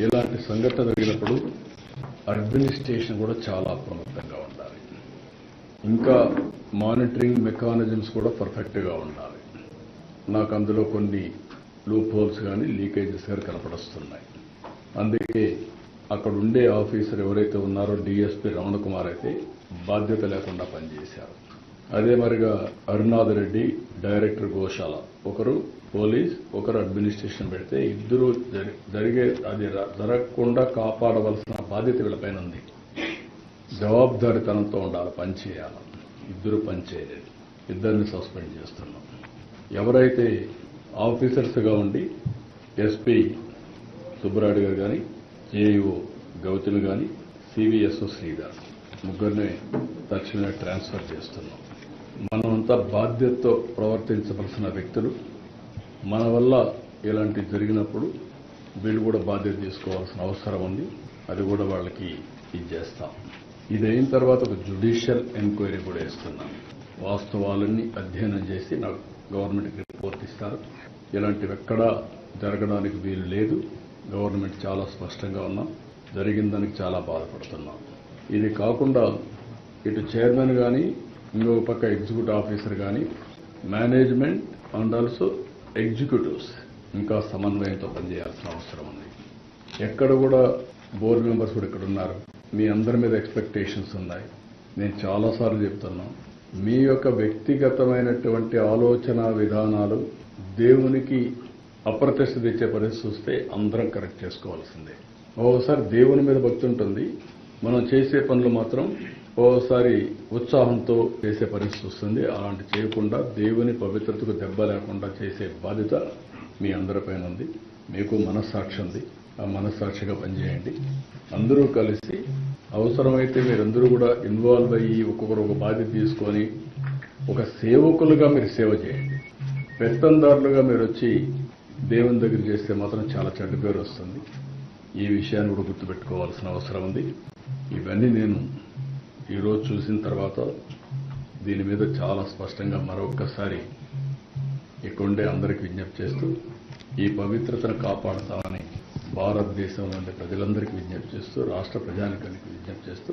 ఇలాంటి సంఘటన జరిగినప్పుడు అడ్మినిస్ట్రేషన్ కూడా చాలా అప్రమత్తంగా ఉండాలి. ఇంకా మానిటరింగ్ మెకానిజమ్స్ కూడా పర్ఫెక్ట్గా ఉండాలి. నాకు అందులో కొన్ని లూప్ హోల్స్ కానీ లీకేజెస్ కానీ కనపడుస్తున్నాయి. అందుకే అక్కడ ఉండే ఆఫీసర్ ఎవరైతే ఉన్నారో డిఎస్పీ రమణ కుమార్ అయితే బాధ్యత లేకుండా పనిచేశారు. అదే మరిగా అరుణాథ్ రెడ్డి డైరెక్టర్ గోశాల. ఒకరు పోలీస్ ఒకరు అడ్మినిస్ట్రేషన్ పెడితే ఇద్దరు జరిగే అది జరగకుండా కాపాడవలసిన బాధ్యత వీళ్ళపైన ఉంది. జవాబుదారితనంతో ఉండాలి పని చేయాలి. ఇద్దరు పనిచేయలేదు ఇద్దరిని సస్పెండ్ చేస్తున్నాం. ఎవరైతే ఆఫీసర్స్గా ఉండి ఎస్పీ సుబ్బరాయుడు గారు కానీ జేఈఓ గౌతమి కానీ సివిఎస్ఓ శ్రీధర్ ముగ్గురిని తక్షణమే ట్రాన్స్ఫర్ చేస్తున్నాం. మనమంతా బాధ్యతతో ప్రవర్తించవలసిన వ్యక్తులు. మన వల్ల ఇలాంటివి జరిగినప్పుడు వీళ్ళు కూడా బాధ్యత తీసుకోవాల్సిన అవసరం ఉంది. అది కూడా వాళ్ళకి ఇది చేస్తాం. ఇది అయిన తర్వాత ఒక జ్యుడిషియల్ ఎంక్వైరీ కూడా వేస్తున్నాం. వాస్తవాలన్నీ అధ్యయనం చేసి నాకు గవర్నమెంట్కి రిపోర్ట్ ఇస్తారు. ఇలాంటివి ఎక్కడా జరగడానికి వీలు లేదు. గవర్నమెంట్ చాలా స్పష్టంగా ఉన్నాం. జరిగిన దానికి చాలా బాధపడుతున్నాం. ఇది కాకుండా ఇటు చైర్మన్ కానీ ఇంకొక పక్క ఎగ్జిక్యూటివ్ ఆఫీసర్ కానీ మేనేజ్మెంట్ అండ్ ఆల్సో ఎగ్జిక్యూటివ్స్ ఇంకా సమన్వయంతో పనిచేయాల్సిన అవసరం ఉంది. ఎక్కడ కూడా బోర్డు మెంబర్స్ కూడా ఇక్కడ ఉన్నారు. మీ అందరి మీద ఎక్స్పెక్టేషన్స్ ఉన్నాయి. నేను చాలాసార్లు చెప్తున్నాను మీ యొక్క వ్యక్తిగతమైనటువంటి ఆలోచన విధానాలు దేవునికి అప్రతిష్ట తెచ్చే పరిస్థితి చూస్తే అందరం కరెక్ట్ చేసుకోవాల్సిందే. ఒకసారి దేవుని మీద భక్తి ఉంటుంది. మనం చేసే పనులు మాత్రం ఓసారి ఉత్సాహంతో చేసే పరిస్థితి వస్తుంది. అలాంటి చేయకుండా దేవుని పవిత్రతకు దెబ్బ లేకుండా చేసే బాధ్యత మీ అందరిపైన ఉంది. మీకు మనస్సాక్షి ఉంది. ఆ మనస్సాక్షిగా పనిచేయండి. అందరూ కలిసి అవసరమైతే మీరందరూ కూడా ఇన్వాల్వ్ అయ్యి ఒక్కొక్కరు ఒక బాధ్యత తీసుకొని ఒక సేవకులుగా మీరు సేవ చేయండి. పెత్తందారులుగా మీరు వచ్చి దేవుని దగ్గర చేస్తే మాత్రం చాలా చెడ్డ పేరు వస్తుంది. ఈ విషయాన్ని కూడా గుర్తుపెట్టుకోవాల్సిన అవసరం ఉంది. ఇవన్నీ నేను ఈరోజు చూసిన తర్వాత దీని మీద చాలా స్పష్టంగా మరొకసారి ఇక్కడుండే అందరికి విజ్ఞప్తి చేస్తూ ఈ పవిత్రతను కాపాడతామని భారతదేశంలోని ప్రజలందరికీ విజ్ఞప్తి చేస్తూ రాష్ట్ర ప్రజానికానికి విజ్ఞప్తి చేస్తూ